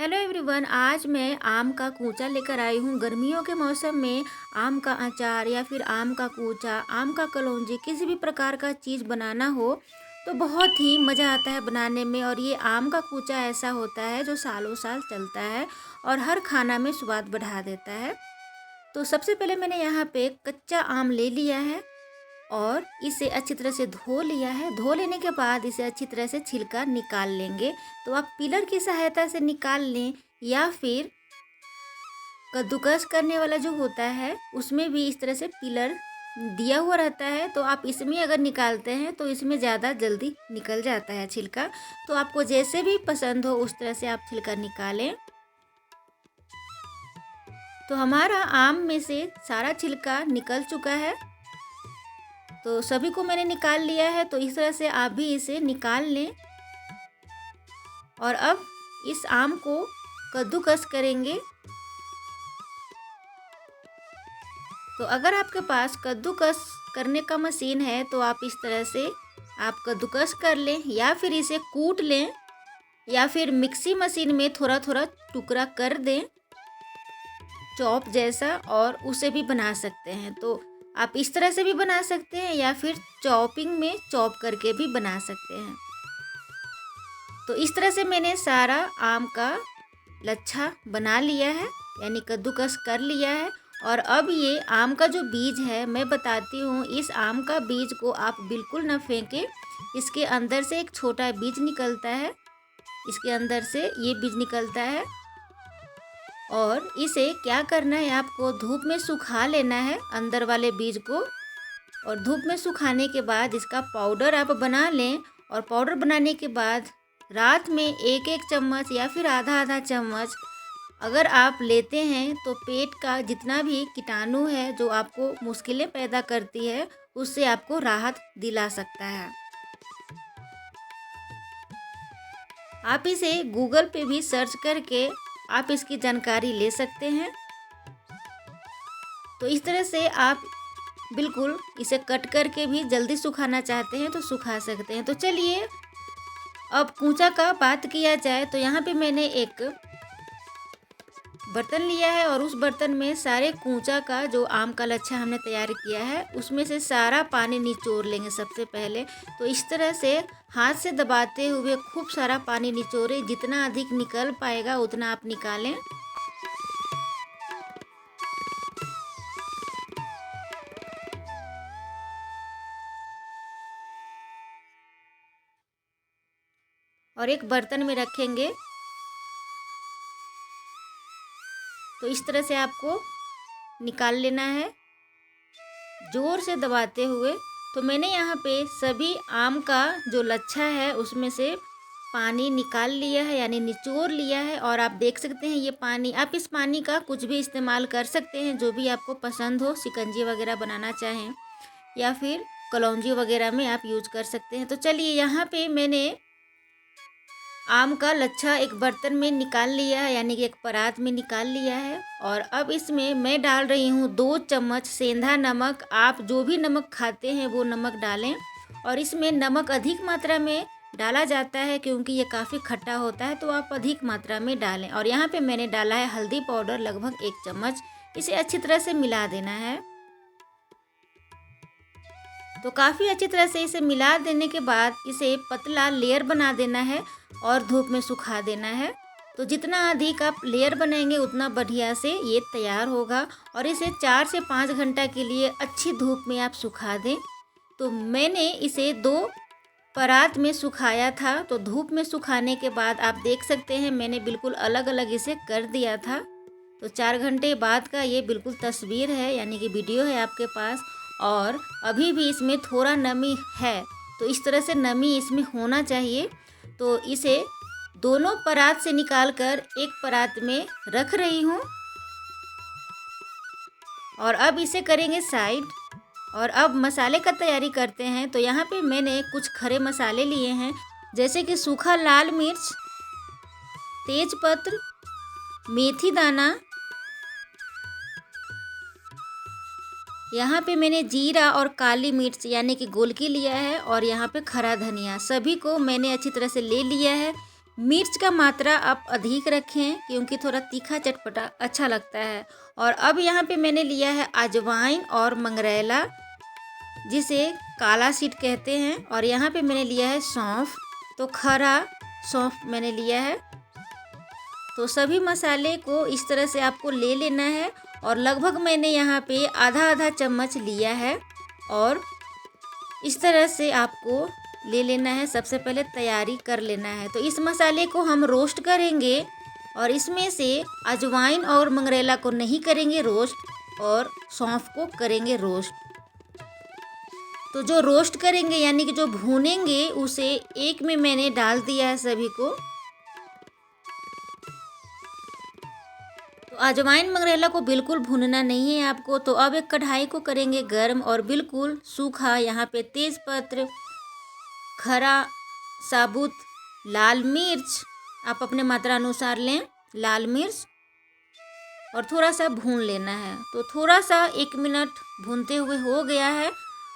Hello everyone आज मैं आम का कूचा लेकर आई हूँ। गर्मियों के मौसम में आम का अचार या फिर आम का कूचा, आम का कलौंजी किसी भी प्रकार का चीज़ बनाना हो तो बहुत ही मज़ा आता है बनाने में। और ये आम का कूचा ऐसा होता है जो सालों साल चलता है और हर खाना में स्वाद बढ़ा देता है। तो सबसे पहले मैंने यहाँ पे कच्चा आम ले लिया है। और इसे अच्छी तरह से धो लिया है। धो लेने के बाद इसे अच्छी तरह से छिलका निकाल लेंगे। तो आप पिलर की सहायता से निकाल लें या फिर कद्दूकस करने वाला जो होता है, उसमें भी इस तरह से पिलर दिया हुआ रहता है। तो आप इसमें अगर निकालते हैं तो इसमें ज़्यादा जल्दी निकल जाता है छिलका। तो आपको जैसे भी पसंद हो, उस तरह से आप छिलका निकालें। तो हमारा आम में से सारा छिलका निकल चुका है। तो सभी को मैंने निकाल लिया है तो इस तरह से आप भी इसे निकाल लें। और अब इस आम को कद्दूकस करेंगे। तो अगर आपके पास कद्दूकस करने का मशीन है तो आप इस तरह से आप कद्दूकस कर लें, या फिर इसे कूट लें, या फिर मिक्सी मशीन में थोड़ा थोड़ा टुकड़ा कर दें, चॉप जैसा, और उसे भी बना सकते हैं। तो आप इस तरह से भी बना सकते हैं या फिर चॉपिंग में चॉप करके भी बना सकते हैं। तो इस तरह से मैंने सारा आम का लच्छा बना लिया है, यानी कद्दूकस कर लिया है। और अब ये आम का जो बीज है, मैं बताती हूँ, इस आम का बीज को आप बिल्कुल ना फेंकें। इसके अंदर से एक छोटा बीज निकलता है, इसके अंदर से ये बीज निकलता है। और इसे क्या करना है? आपको धूप में सुखा लेना है अंदर वाले बीज को। और धूप में सुखाने के बाद इसका पाउडर आप बना लें। और पाउडर बनाने के बाद रात में एक एक चम्मच या फिर आधा आधा चम्मच अगर आप लेते हैं तो पेट का जितना भी कीटाणु है जो आपको मुश्किलें पैदा करती है, उससे आपको राहत दिला सकता है। आप इसे गूगल पे भी सर्च करके आप इसकी जानकारी ले सकते हैं। तो इस तरह से आप बिल्कुल इसे कट करके भी जल्दी सुखाना चाहते हैं तो सुखा सकते हैं। तो चलिए, अब कूचा का बात किया जाए तो यहाँ पे मैंने एक बर्तन लिया है और उस बर्तन में सारे कूचा का जो आम का लच्छा हमने तैयार किया है, उसमें से सारा पानी निचोड़ लेंगे सबसे पहले। तो इस तरह से हाथ से दबाते हुए खूब सारा पानी निचोड़े, जितना अधिक निकल पाएगा उतना आप निकालें। और एक बर्तन में रखेंगे। तो इस तरह से आपको निकाल लेना है। ज़ोर से दबाते हुए तो मैंने यहाँ पे सभी आम का जो लच्छा है, उसमें से पानी निकाल लिया है, यानी निचोड़ लिया है, और आप देख सकते हैं ये पानी। आप इस पानी का कुछ भी इस्तेमाल कर सकते हैं, जो भी आपको पसंद हो शिकंजी वगैरह बनाना चाहें, या फिर कलौजी वगैरह में आप यूज़ कर सकते हैं। तो चलिए, यहाँ पे मैंने आम का लच्छा एक बर्तन में निकाल लिया है, यानी कि एक परात में निकाल लिया है। और अब इसमें मैं डाल रही हूँ दो चम्मच सेंधा नमक। आप जो भी नमक खाते हैं, वो नमक डालें। और इसमें नमक अधिक मात्रा में डाला जाता है, क्योंकि ये काफ़ी खट्टा होता है तो आप अधिक मात्रा में डालें। और यहाँ पे मैंने डाला है हल्दी पाउडर लगभग एक चम्मच। इसे अच्छी तरह से मिला देना है। तो काफ़ी अच्छी तरह से इसे मिला देने के बाद इसे पतला लेयर बना देना है और धूप में सुखा देना है। तो जितना अधिक आप लेयर बनाएँगे, उतना बढ़िया से ये तैयार होगा और इसे चार से पाँच घंटा के लिए अच्छी धूप में आप सुखा दें। तो मैंने इसे दो परात में सुखाया था। तो धूप में सुखाने के बाद आप देख सकते हैं, मैंने बिल्कुल अलग अलग इसे कर दिया था। तो चार घंटे बाद का ये बिल्कुल तस्वीर है, यानी कि वीडियो है आपके पास। और अभी भी इसमें थोड़ा नमी है तो इस तरह से नमी इसमें होना चाहिए। तो इसे दोनों परात से निकालकर एक परात में रख रही हूँ। और अब इसे करेंगे साइड। और अब मसाले का तैयारी करते हैं तो यहाँ पे मैंने कुछ खरे मसाले लिए हैं, जैसे कि सूखा लाल मिर्च तेज पत्र मेथी दाना यहाँ पे मैंने जीरा और काली मिर्च यानी कि गोलकी लिया है और यहाँ पे खरा धनिया। सभी को मैंने अच्छी तरह से ले लिया है। मिर्च का मात्रा आप अधिक रखें क्योंकि थोड़ा तीखा चटपटा अच्छा लगता है। और अब यहाँ पे मैंने लिया है अजवाइन और मंगरेला, जिसे काला सीट कहते हैं। और यहाँ पे मैंने लिया है सौंफ तो खरा सौंफ मैंने लिया है। तो सभी मसाले को इस तरह से आपको ले लेना है और लगभग मैंने यहाँ पे आधा आधा चम्मच लिया है। और इस तरह से आपको ले लेना है। सबसे पहले तैयारी कर लेना है। तो इस मसाले को हम रोस्ट करेंगे और इसमें से अजवाइन और मंगरेला को नहीं करेंगे रोस्ट और सौंफ को करेंगे रोस्ट। तो जो रोस्ट करेंगे, यानी कि जो भूनेंगे, उसे एक में मैंने डाल दिया है सभी को। अजवाइन मंगरेला को बिल्कुल भूनना नहीं है आपको। तो अब एक कढ़ाई को करेंगे गर्म और बिल्कुल सूखा, यहाँ पे तेज पत्र, खरा, साबुत, लाल मिर्च, आप अपने मात्रा अनुसार लें, लाल मिर्च, और थोड़ा सा भून लेना है। तो थोड़ा सा एक मिनट भूनते हुए हो गया है।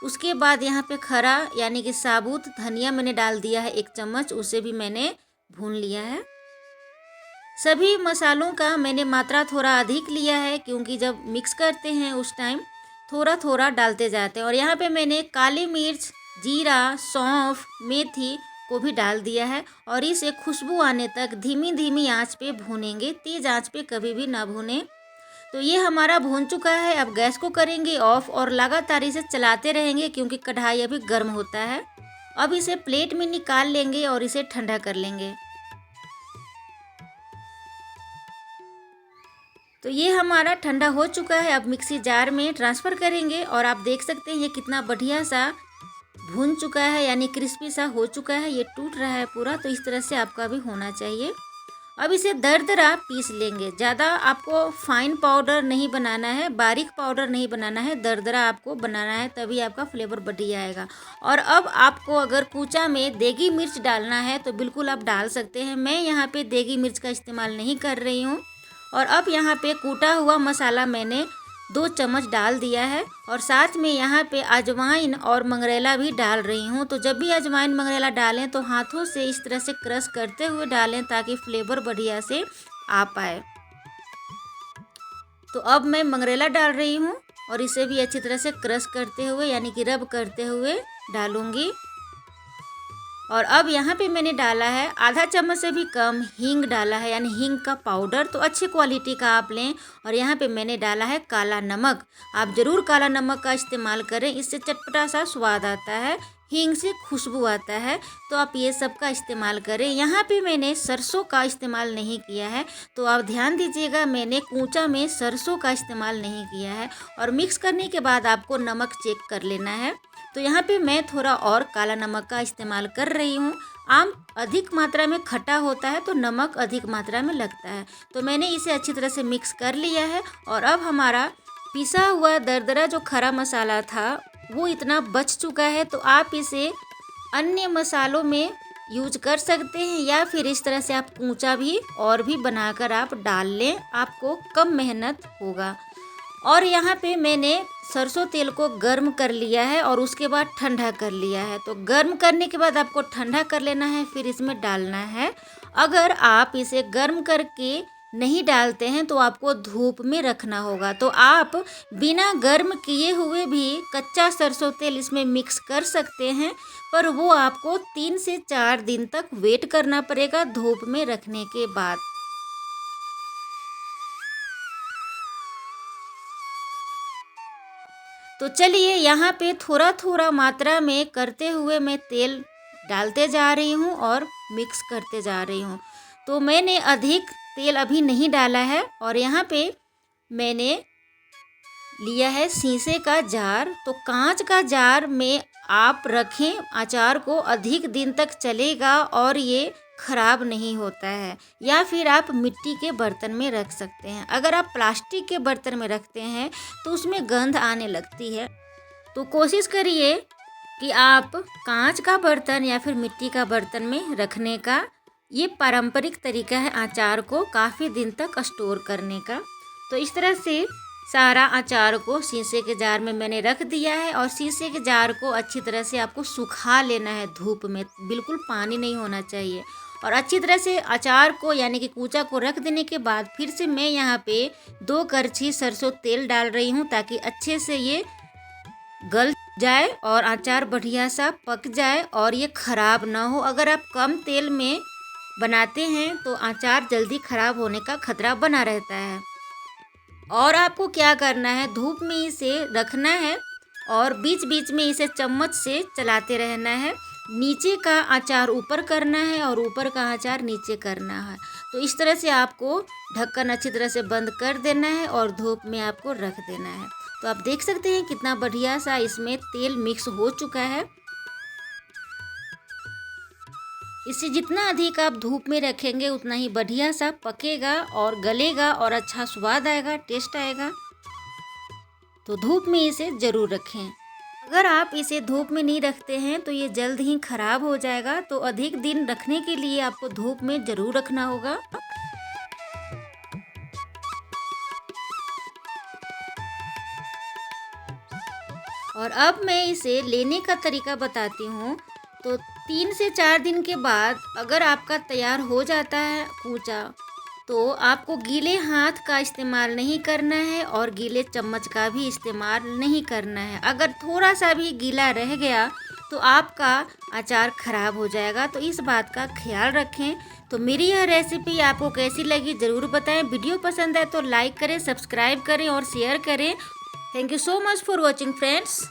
उसके बाद यहाँ पे खरा, यानी कि साबुत, धनिया मैंने डाल दिया है एक चम्मच, उसे भी मैंने भून लिया है। सभी मसालों का मैंने मात्रा थोड़ा अधिक लिया है क्योंकि जब मिक्स करते हैं उस टाइम थोड़ा थोड़ा डालते जाते हैं। और यहाँ पे मैंने काली मिर्च, जीरा, सौंफ, मेथी को भी डाल दिया है और इसे खुशबू आने तक धीमी धीमी आँच पे भूनेंगे, तेज़ आँच पे कभी भी ना भूनें। तो ये हमारा भून चुका है। अब गैस को करेंगे ऑफ़ और लगातार इसे चलाते रहेंगे क्योंकि कढ़ाई अभी गर्म होता है। अब इसे प्लेट में निकाल लेंगे और इसे ठंडा कर लेंगे। तो ये हमारा ठंडा हो चुका है। अब मिक्सी जार में ट्रांसफ़र करेंगे और आप देख सकते हैं ये कितना बढ़िया सा भून चुका है, यानी क्रिस्पी सा हो चुका है। ये टूट रहा है पूरा तो इस तरह से आपका भी होना चाहिए। अब इसे दरदरा पीस लेंगे। ज़्यादा आपको फाइन पाउडर नहीं बनाना है, बारीक पाउडर नहीं बनाना है दरदरा आपको बनाना है, तभी आपका फ्लेवर बढ़िया आएगा। और अब आपको अगर कूचा में देगी मिर्च डालना है तो बिल्कुल आप डाल सकते हैं। मैं यहाँ पे देगी मिर्च का इस्तेमाल नहीं कर रही हूँ। और अब यहाँ पे कूटा हुआ मसाला मैंने दो चम्मच डाल दिया है और साथ में यहाँ पे अजवाइन और मंगरेला भी डाल रही हूँ। तो जब भी अजवाइन, मंगरेला डालें तो हाथों से इस तरह से क्रश करते हुए डालें ताकि फ्लेवर बढ़िया से आ पाए। तो अब मैं मंगरेला डाल रही हूँ और इसे भी अच्छी तरह से क्रश करते हुए, यानी कि रब करते हुए डालूँगी। और अब यहाँ पे मैंने डाला है आधा चम्मच से भी कम हींग डाला है, यानी हींग का पाउडर। तो अच्छी क्वालिटी का आप लें और यहाँ पे मैंने डाला है काला नमक। आप ज़रूर काला नमक का इस्तेमाल करें, इससे चटपटा सा स्वाद आता है। हींग से खुशबू आता है। तो आप ये सब का इस्तेमाल करें। यहाँ पे मैंने सरसों का इस्तेमाल नहीं किया है। तो आप ध्यान दीजिएगा, मैंने कूचा में सरसों का इस्तेमाल नहीं किया है। और मिक्स करने के बाद आपको नमक चेक कर लेना है। तो यहाँ पे मैं थोड़ा और काला नमक का इस्तेमाल कर रही हूँ। आम अधिक मात्रा में खट्टा होता है तो नमक अधिक मात्रा में लगता है। तो मैंने इसे अच्छी तरह से मिक्स कर लिया है। और अब हमारा पिसा हुआ दरदरा जो खरा मसाला था वो इतना बच चुका है तो आप इसे अन्य मसालों में यूज़ कर सकते हैं या फिर इस तरह से आप कूचा भी और भी बनाकर आप डाल लें, आपको कम मेहनत होगा। और यहाँ पे मैंने सरसों तेल को गर्म कर लिया है और उसके बाद ठंडा कर लिया है। तो गर्म करने के बाद आपको ठंडा कर लेना है, फिर इसमें डालना है। अगर आप इसे गर्म करके नहीं डालते हैं तो आपको धूप में रखना होगा। तो आप बिना गर्म किए हुए भी कच्चा सरसों तेल इसमें मिक्स कर सकते हैं, पर वो आपको तीन से चार दिन तक वेट करना पड़ेगा धूप में रखने के बाद। तो चलिए यहाँ पे थोड़ा थोड़ा मात्रा में करते हुए मैं तेल डालते जा रही हूँ और मिक्स करते जा रही हूँ। तो मैंने अधिक तेल अभी नहीं डाला है और यहाँ पे मैंने लिया है शीशे का जार। तो कांच का जार में आप रखें, अचार को अधिक दिन तक चलेगा और ये ख़राब नहीं होता है। या फिर आप मिट्टी के बर्तन में रख सकते हैं। अगर आप प्लास्टिक के बर्तन में रखते हैं तो उसमें गंध आने लगती है। तो कोशिश करिए कि आप कांच का बर्तन या फिर मिट्टी का बर्तन में रखने का ये पारंपरिक तरीका है अचार को काफ़ी दिन तक स्टोर करने का। तो इस तरह से सारा अचार को शीशे के जार में मैंने रख दिया है और शीशे के जार को अच्छी तरह से आपको सुखा लेना है धूप में। बिल्कुल पानी नहीं होना चाहिए। और अच्छी तरह से अचार को यानी कि कूचा को रख देने के बाद फिर से मैं यहाँ पे दो करछी सरसों तेल डाल रही हूँ ताकि अच्छे से ये गल जाए और अचार बढ़िया सा पक जाए और ये ख़राब ना हो। अगर आप कम तेल में बनाते हैं तो अचार जल्दी ख़राब होने का खतरा बना रहता है। और आपको क्या करना है? धूप में इसे रखना है और बीच बीच में इसे चम्मच से चलाते रहना है। नीचे का अचार ऊपर करना है और ऊपर का अचार नीचे करना है। तो इस तरह से आपको ढक्कन अच्छी तरह से बंद कर देना है और धूप में आपको रख देना है। तो आप देख सकते हैं कितना बढ़िया सा इसमें तेल मिक्स हो चुका है। इसे जितना अधिक आप धूप में रखेंगे, उतना ही बढ़िया सा पकेगा और गलेगा और अच्छा स्वाद आएगा, टेस्ट आएगा। तो धूप में इसे ज़रूर रखें। अगर आप इसे धूप में नहीं रखते हैं तो ये जल्द ही ख़राब हो जाएगा। तो अधिक दिन रखने के लिए आपको धूप में ज़रूर रखना होगा। और अब मैं इसे लेने का तरीका बताती हूँ। तो तीन से चार दिन के बाद अगर आपका तैयार हो जाता है कूचा तो आपको गीले हाथ का इस्तेमाल नहीं करना है और गीले चम्मच का भी इस्तेमाल नहीं करना है। अगर थोड़ा सा भी गीला रह गया तो आपका अचार ख़राब हो जाएगा। तो इस बात का ख्याल रखें। तो मेरी यह रेसिपी आपको कैसी लगी ज़रूर बताएँ। वीडियो पसंद है तो लाइक करें, सब्सक्राइब करें और शेयर करें। Thank you so much for watching friends.